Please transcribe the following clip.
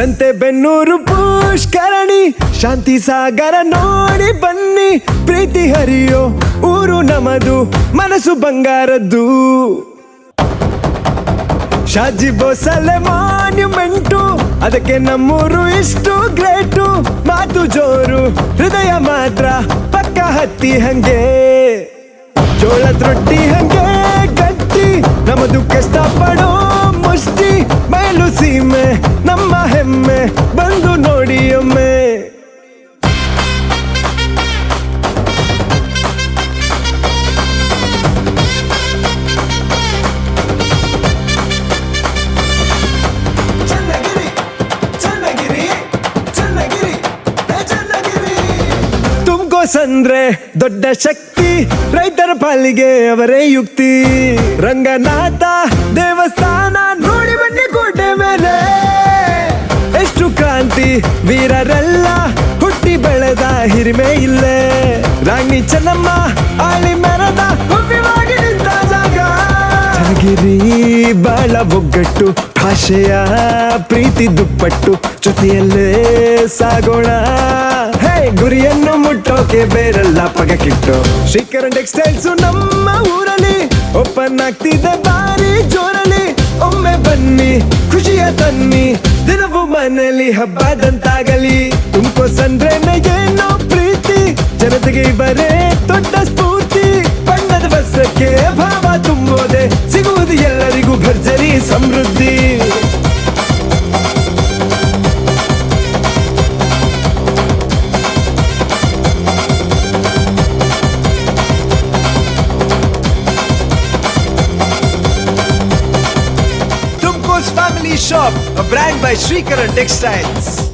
ಸಂತೆ ಬೆನ್ನೂರು ಪುಷ್ಕರಣಿ, ಶಾಂತಿ ಸಾಗರ ನೋಡಿ ಬನ್ನಿ, ಪ್ರೀತಿ ಹರಿಯೋ ಊರು ನಮದು, ಮನಸ್ಸು ಬಂಗಾರದ್ದು. ಶಾಜಿ ಬೋಸಲೆ ಮಾನ್ಯುಮೆಂಟು, ಅದಕ್ಕೆ ನಮ್ಮೂರು ಇಷ್ಟು ಗ್ರೇಟು. ಮಾತು ಜೋರು, ಹೃದಯ ಮಾತ್ರ ಪಕ್ಕ ಹತ್ತಿ ಹಂಗೆ. ಜೋಳದ ರೊಟ್ಟಿ ಹಂಗೆ ಗಟ್ಟಿ ನಮದು ಕಷ್ಟ ಪಡೋ ಸಂದ್ರೆ ದೊಡ್ಡ ಶಕ್ತಿ, ರೈತರ ಪಾಲಿಗೆ ಅವರೇ ಯುಕ್ತಿ. ರಂಗನಾಥ ದೇವಸ್ಥಾನ ನೋಡಿ ಬನ್ನಿ ಕೋಟೆ ಮೇಲೆ. ಎಷ್ಟು ಕ್ರಾಂತಿ, ವೀರರೆಲ್ಲ ಹುಟ್ಟಿ ಬೆಳೆದ ಹಿರಿಮೆ ಇಲ್ಲೇ. ರಾಣಿ ಚೆನ್ನಮ್ಮ, ಆಳಿ ಮೆರದ ಒಗ್ಗಟ್ಟು ಭಾಷೆಯ ಪ್ರೀತಿ ದುಪ್ಪಟ್ಟು ಜೊತೆಯಲ್ಲೇ ಸಾಗೋಣ. ಹೇ ಗುರಿಯನ್ನು ಮುಟ್ಟೋಕೆ ಬೇರೆಲ್ಲ ಪಗಕ್ಕಿಟ್ಟು. ಶ್ರೀಕರಣ್ ಟೆಕ್ಸ್ಟೈಲ್ಸ್ ನಮ್ಮ ಊರಲ್ಲಿ, ಓಪನ್ ಆಗ್ತಿದೆ ಬಾರಿ ಜೋರಲ್ಲಿ. ಒಮ್ಮೆ ಬನ್ನಿ, ಖುಷಿಯ ತನ್ನಿ, ದಿನವೂ ಮನೆಯಲ್ಲಿ ಹಬ್ಬದಂತಾಗಲಿ. ತುಂಬ ಸಂದ್ರೆ ಏನೋ ಪ್ರೀತಿ, ಜನತೆಗೆ ಬರೇ ದೊಡ್ಡ Shop, a brand by Srikaran Textiles.